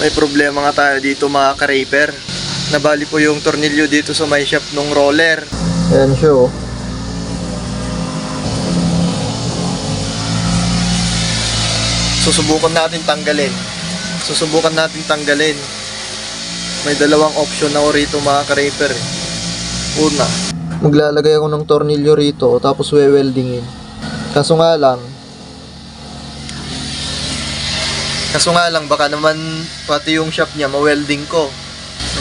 May problema nga tayo dito mga ka-raper. Nabali po yung tornilyo dito sa may shop nung roller. Ayan siya oh. Susubukan natin tanggalin. Susubukan natin tanggalin. May dalawang option ako rito mga ka-raper. Una, maglalagay ako ng tornilyo rito tapos we-weldingin. Kaso nga lang, Kaso nga lang, baka naman pati yung shop niya, ma-welding ko.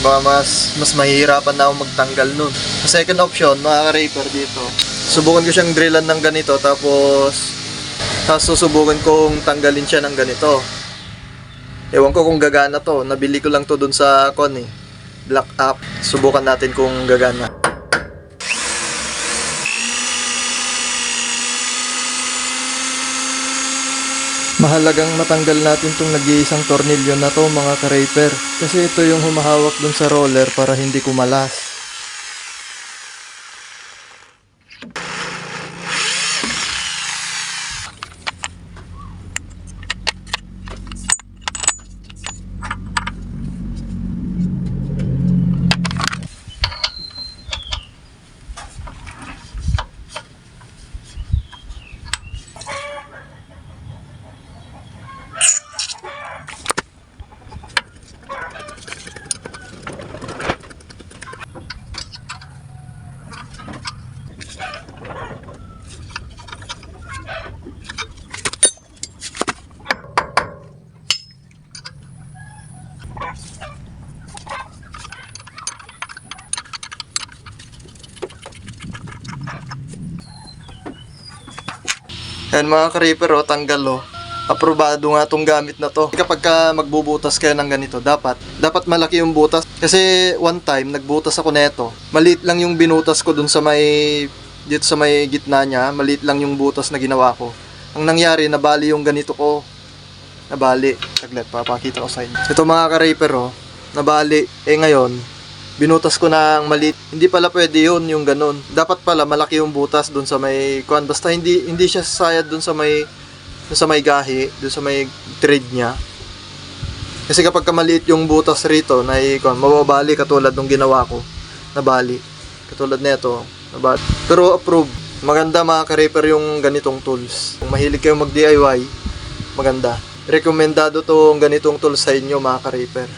Baka mas, mas mahihirapan na ako magtanggal nun. Ang second option, mga ka-raper dito. Subukan ko siyang drillan ng ganito, tapos tapos susubukan kong tanggalin siya ng ganito. Ewan ko kung gagana to. Nabili ko lang to dun sa con eh. Black app. Subukan natin kung gagana. Mahalagang matanggal natin tong nag-iisang tornilyo na to mga ka-raper. Kasi ito yung humahawak dun sa roller para hindi kumalas. Yan mga ka-raper oh, tanggal oh. Aprobado nga tong gamit na to. Kapag ka magbubutas kayo ng ganito, dapat dapat malaki yung butas. Kasi one time nagbutas ako neto. Maliit lang yung binutas ko dun sa may dito sa may gitna niya, maliit lang yung butas na ginawa ko. Ang nangyari, nabali yung ganito ko. Nabali. Saglit, papakita ko sa inyo. Ito mga ka-raper oh, nabali. Eh ngayon, binutas ko ng maliit. Hindi pala pwede yun, yung ganun. Dapat pala malaki yung butas dun sa may kuan. Basta hindi hindi siya sasayad dun sa may dun sa may gahi, dun sa may thread niya. Kasi kapag kamaliit yung butas rito, na kuan, mababali katulad nung ginawa ko. Nabali. Katulad nito, nabali. Pero approve. Maganda mga ka-raper yung ganitong tools. Kung mahilig kayo mag-DIY, maganda. Rekomendado tong ganitong tools sa inyo mga ka-raper.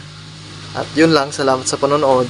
At yun lang, salamat sa panonood.